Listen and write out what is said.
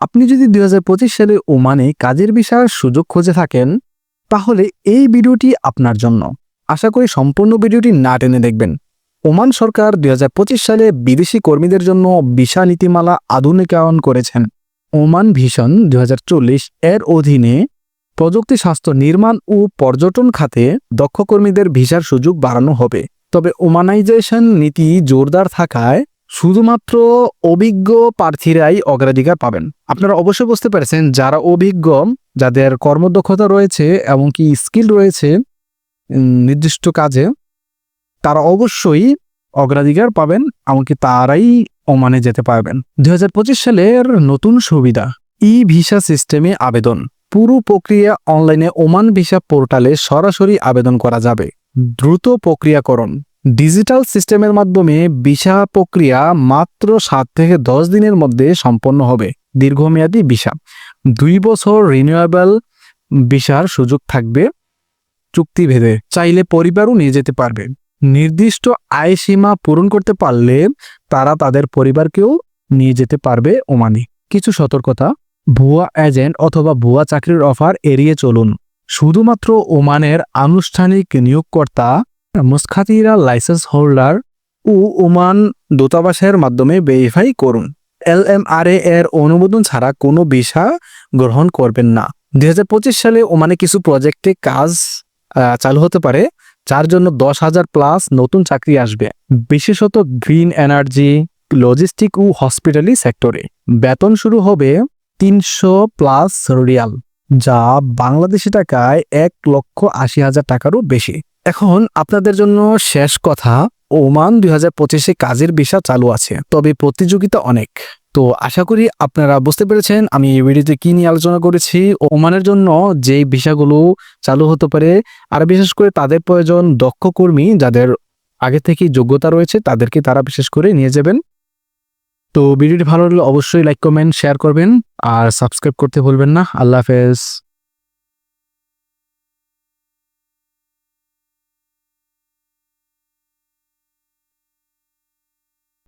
আপনি যদি দুই হাজার পঁচিশ সালে ওমানে কাজের বিষয়ের সুযোগ খুঁজে থাকেন, তাহলে এই ভিডিওটি আপনার জন্য। আশা করি সম্পূর্ণ ভিডিওটি না টেনে দেখবেন। ওমান সরকার দুই হাজার পঁচিশ সালে বিদেশি কর্মীদের জন্য ভিসা নীতিমালা আধুনিকায়ন করেছেন। ওমান ভিশন দুই হাজার চল্লিশ এর অধীনে প্রযুক্তি স্বাস্থ্য নির্মাণ ও পর্যটন খাতে দক্ষ কর্মীদের ভিসার সুযোগ বাড়ানো হবে। তবে ওমানাইজেশন নীতি জোরদার থাকায় শুধুমাত্র অভিজ্ঞ প্রার্থীরাই অগ্রাধিকার পাবেন। আপনারা অবশ্যই বুঝতে পেরেছেন, যারা অভিজ্ঞ, যাদের কর্মদক্ষতা রয়েছে এমনকি স্কিল রয়েছে নির্দিষ্ট কাজে, তারা অবশ্যই অগ্রাধিকার পাবেন, এমনকি তারাই ওমানে যেতে পারবেন। দুই হাজার পঁচিশ সালের নতুন সুবিধা ই ভিসা সিস্টেমে আবেদন। পুরো প্রক্রিয়া অনলাইনে ওমান ভিসা পোর্টালে সরাসরি আবেদন করা যাবে। দ্রুত প্রক্রিয়াকরণ। ডিজিটাল সিস্টেমের মাধ্যমে ভিসা প্রক্রিয়া মাত্র সাত থেকে দশ দিনের মধ্যে সম্পন্ন হবে, দীর্ঘমেয়াদী ভিসা। দুই বছর রিনিউয়েবল ভিসার সুযোগ থাকবে চুক্তিভেদে চাইলে পরিবারও নিয়ে যেতে পারবে। নির্দিষ্ট আয় সীমা পূরণ করতে পারলে তারা তাদের পরিবারকেও নিয়ে যেতে পারবে ওমানে। কিছু সতর্কতা, ভুয়া এজেন্ট অথবা ভুয়া চাকরির অফার এড়িয়ে চলুন। শুধুমাত্র ওমানের আনুষ্ঠানিক নিয়োগকর্তা মুসখাতিরা লাইসেন্স হোল্ডার ও ওমান দূতাবাসের মাধ্যমে ভেরিফাই করুন। এল এম এলএমআরএ এর অনুমোদন ছাড়া কোনো ভিসা গ্রহণ করবেন না। দু হাজার পঁচিশ সালে ওমানে কিছু প্রজেক্টে কাজ চালু হতে পারে, যার জন্য দশ হাজার প্লাস নতুন চাকরি আসবে। বিশেষত গ্রিন এনার্জি লজিস্টিক ও হসপিটালি সেক্টরে বেতন শুরু হবে তিনশো প্লাস রিয়াল যা বাংলাদেশি টাকায় এক লক্ষ আশি হাজার টাকারও বেশি। এখন আপনাদের জন্য শেষ কথা, ওমান দুই হাজার পঁচিশে কাজের ভিসা চালু আছে, তবে প্রতিযোগিতা অনেক। তো আশা করি আপনারা বুঝতে পেরেছেন আমি এই ভিডিওতে কি নিয়ে আলোচনা করেছি। ওমানের জন্য যে ভিসাগুলো চালু হতে পারে, আর বিশেষ করে তাদের প্রয়োজন দক্ষ কর্মী যাদের আগে থেকেই যোগ্যতা রয়েছে, তাদেরকে তারা বিশেষ করে নিয়ে যাবেন। তো ভিডিওটি ভালো লাগলে অবশ্যই লাইক কমেন্ট শেয়ার করবেন, আর সাবস্ক্রাইব করতে ভুলবেন না। আল্লাহ হাফেজ।